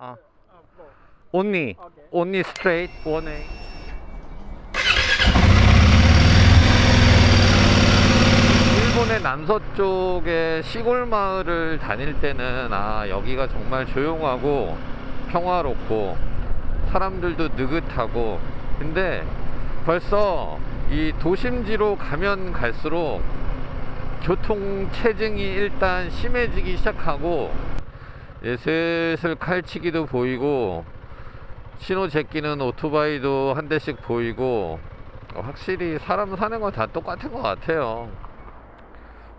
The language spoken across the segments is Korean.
아, Uh, go. only, Okay. only straight, one way. 일본의 남서쪽의 시골 마을을 다닐 때는 아 여기가 정말 조용하고 평화롭고 사람들도 느긋하고 근데 벌써 이 도심지로 가면 갈수록 교통 체증이 일단 심해지기 시작하고 예, 슬슬 칼치기도 보이고 신호 제끼는 오토바이도 한 대씩 보이고 어, 확실히 사람 사는 건 다 똑같은 것 같아요.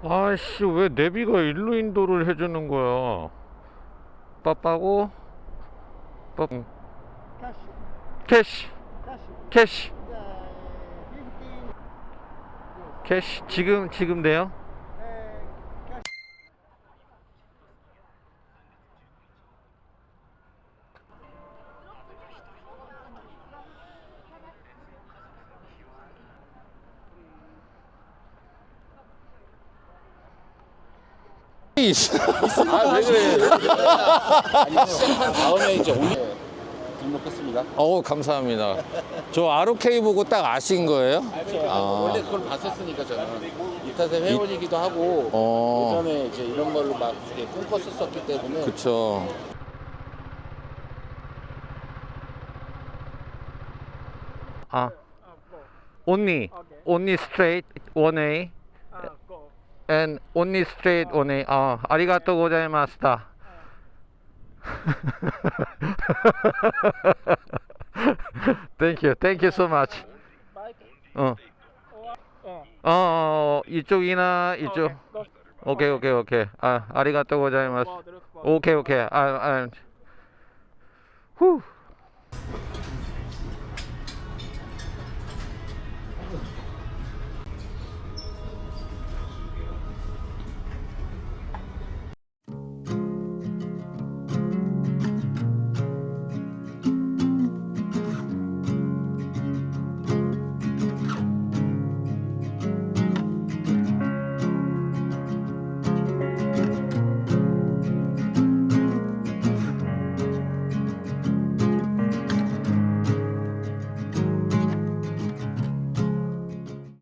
아씨 왜 내비가 일로 인도를 해주는 거야? 빠빠고 빠 응. Cash. 캐시. 캐시 15. 캐시 지금 지금 돼요? 아, 왜 그래? 아니, 시작한 다음에 이제 올리 등록했습니다. 어우 감사합니다. 저 ROK 보고 딱 아신 거예요? 아. 원래 그걸 봤었으니까 저는 이탓의 회원이기도 하고 어 예전에 이제 이런 걸로 막 이렇게 꿈꿨었기 때문에 그쵸. 아 only Okay. only straight one way Uh, go. And only straight one way. 아 아리가또 고자이마스다. thank you, thank you so much. Bike. 어, Or, uh, 어, 어 이쪽이나 이쪽. okay. Go. 오케이, 오케이, 오케이. 아, 아리가또 고자이